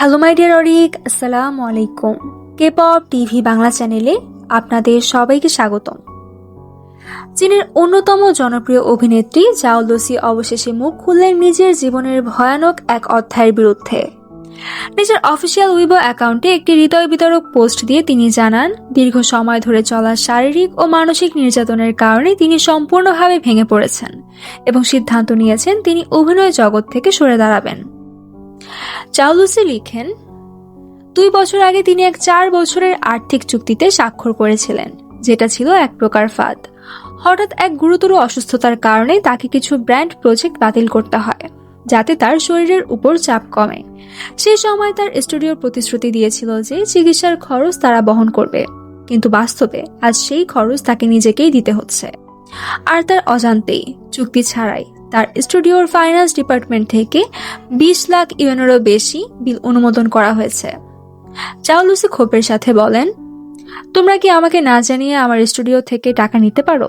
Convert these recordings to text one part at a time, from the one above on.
Hello my dear Arik আসসালামু আলাইকুম K pop TV Bangla চ্যানেলে আপনাদের সবাইকে স্বাগতম। চীনের অন্যতম জনপ্রিয় অভিনেত্রী জাও লুসি অবশেষে মুখ খুললেন নিজের জীবনের ভয়ানক এক অধ্যায়ের বিরুদ্ধে। নিজের অফিসিয়াল উইবো অ্যাকাউন্টে একটি হৃদয় বিতরক পোস্ট দিয়ে তিনি জানান, দীর্ঘ সময় ধরে চলা শারীরিক ও মানসিক নির্যাতনের কারণে তিনি সম্পূর্ণভাবে ভেঙে পড়েছেন এবং সিদ্ধান্ত নিয়েছেন তিনি অভিনয় জগৎ থেকে সরে দাঁড়াবেন। চাউলুসি লিখেন, দুই বছর আগে তিনি এক চার বছরের আর্থিক চুক্তিতে স্বাক্ষর করেছিলেন, যেটা ছিল এক প্রকার ফাঁদ। হঠাৎ এক গুরুতর অসুস্থতার কারণে তাকে কিছু ব্র্যান্ড প্রজেক্ট বাতিল করতে হয়, যাতে তার শরীরের উপর চাপ কমে। সেই সময় তার স্টুডিওর প্রতিশ্রুতি দিয়েছিল যে চিকিৎসার খরচ তারা বহন করবে, কিন্তু বাস্তবে আজ সেই খরচ তাকে নিজেকেই দিতে হচ্ছে। আর তার অজান্তেই চুক্তি ছাড়াই তার স্টুডিওর ফাইন্যান্স ডিপার্টমেন্ট থেকে বিশ লাখ ইউএনেরও বেশি বিল অনুমোদন করা হয়েছে। চাউলুসি ক্ষোভের সাথে বলেন, তোমরা কি আমাকে না জানিয়ে আমার স্টুডিও থেকে টাকা নিতে পারো?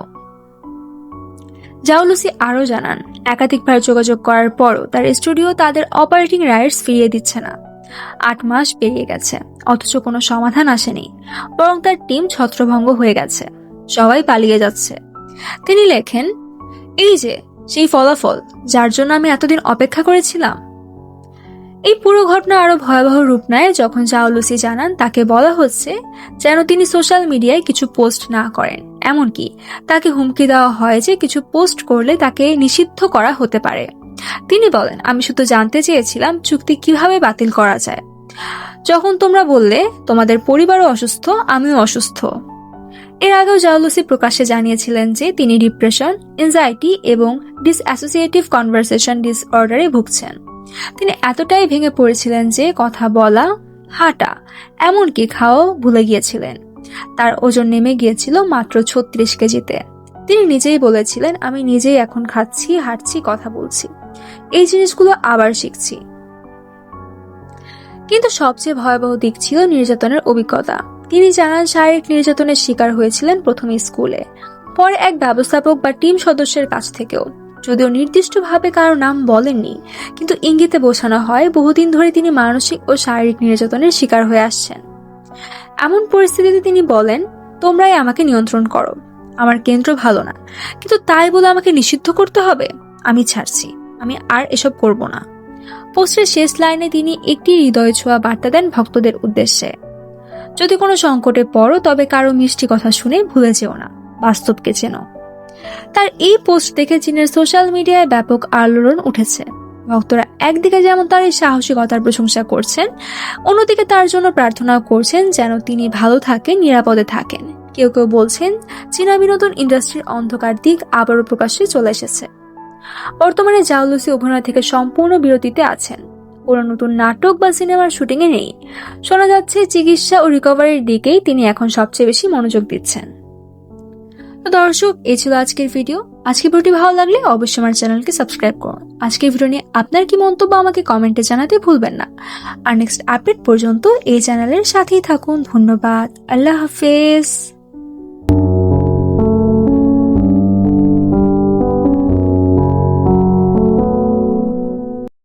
জাউলুসি আরও জানান, একাধিকবার যোগাযোগ করার পরও তার স্টুডিও তাদের অপারেটিং রাইটস ফিরিয়ে দিচ্ছে না। আট মাস পেরিয়ে গেছে, অথচ কোনো সমাধান আসেনি, বরং তার টিম ছত্রভঙ্গ হয়ে গেছে, সবাই পালিয়ে যাচ্ছে। তিনি লেখেন, এই যে সেই ফলাফল যার জন্য আমি এতদিন অপেক্ষা করেছিলাম। এই পুরো ঘটনা আরও ভয়াবহ রূপ নেয় যখন জাওলুসি জানান তাকে বলা হচ্ছে যেন তিনি সোশ্যাল মিডিয়ায় কিছু পোস্ট না করেন। এমনকি তাকে হুমকি দেওয়া হয় যে কিছু পোস্ট করলে তাকে নিষিদ্ধ করা হতে পারে। তিনি বলেন, আমি শুধু জানতে চেয়েছিলাম চুক্তি কীভাবে বাতিল করা যায়। যখন তোমরা বললে, তোমাদের পরিবারও অসুস্থ, আমিও অসুস্থ। এর আগেও জাওলুসি প্রকাশ্যে জানিয়েছিলেন যে তিনি ডিপ্রেশন এনজাইটি এবং ডিসঅ্যাসোসিয়েটিভ কনভারসেশন ডিসঅর্ডারে ভুগছেন। তিনি এতটাই ভেঙে পড়েছিলেন যে কথা বলা, হাঁটা, এমনকি খাওয়াও ভুলে গিয়েছিলেন। তার ওজন নেমে গিয়েছিল মাত্র ছত্রিশ কেজিতে। তিনি নিজেই বলেছিলেন, আমি নিজেই এখন খাচ্ছি, হাঁটছি, কথা বলছি। এই জিনিসগুলো আবার শিখছি। কিন্তু সবচেয়ে ভয়াবহ দিক ছিল নির্যাতনের অভিজ্ঞতা। তিনি জানান, শারীরিক নির্যাতনের শিকার হয়েছিলেন প্রথমে স্কুলে, পরে এক ব্যবস্থাপক বা টিম সদস্যের কাছ থেকেও। যদিও নির্দিষ্টভাবে কারও নাম বলেননি, কিন্তু ইঙ্গিতে বোঝানো হয়, বহুদিন ধরে তিনি মানসিক ও শারীরিক নির্যাতনের শিকার হয়ে আসছেন। এমন পরিস্থিতিতে তিনি বলেন, তোমরাই আমাকে নিয়ন্ত্রণ করো। আমার কেন্দ্র ভালো না। কিন্তু তাই বলে আমাকে নিষিদ্ধ করতে হবে? আমি ছাড়ছি। আমি আর এসব করব না। পোস্টের শেষ লাইনে তিনি একটি হৃদয় ছোঁয়া বার্তা দেন ভক্তদের উদ্দেশ্যে। যদি কোনো সংকটে পড়ো, তবে কারও মিষ্টি কথা শুনে ভুলে যেও না, বাস্তবকে চেনো। তার এই পোস্ট দেখে চীনের সোশ্যাল মিডিয়ায় ব্যাপক আলোড়ন উঠেছে। ভক্তরা একদিকে যেমন তার এই সাহসিকতার প্রশংসা করছেন, অন্যদিকে তার জন্য প্রার্থনা করছেন যেন তিনি ভালো থাকেন, নিরাপদে থাকেন। কেউ কেউ বলছেন, চীনা বিনোদন ইন্ডাস্ট্রির অন্ধকার দিক আবারও প্রকাশ্যে চলে এসেছে। বর্তমানে জাউলুসি অভিনয় থেকে সম্পূর্ণ বিরতিতে আছেন। কোনো নতুন নাটক বা সিনেমার শুটিংয়ে নেই। শোনা যাচ্ছে চিকিৎসা ও রিকভারির দিকেই তিনি এখন সবচেয়ে বেশি মনোযোগ দিচ্ছেন। তো দর্শক, এই ছিল আজকের ভিডিও আজকের ভিডিওটি ভালো লাগলে অবশ্যই আমার চ্যানেলকে সাবস্ক্রাইব করুন। আজকের ভিডিও নিয়ে আপনার কি মন্তব্য আমাকে কমেন্টে জানাতে ভুলবেন না। আর নেক্সট আপডেট পর্যন্ত এই চ্যানেলের সাথেই থাকুন। ধন্যবাদ। আল্লাহ হাফেজ।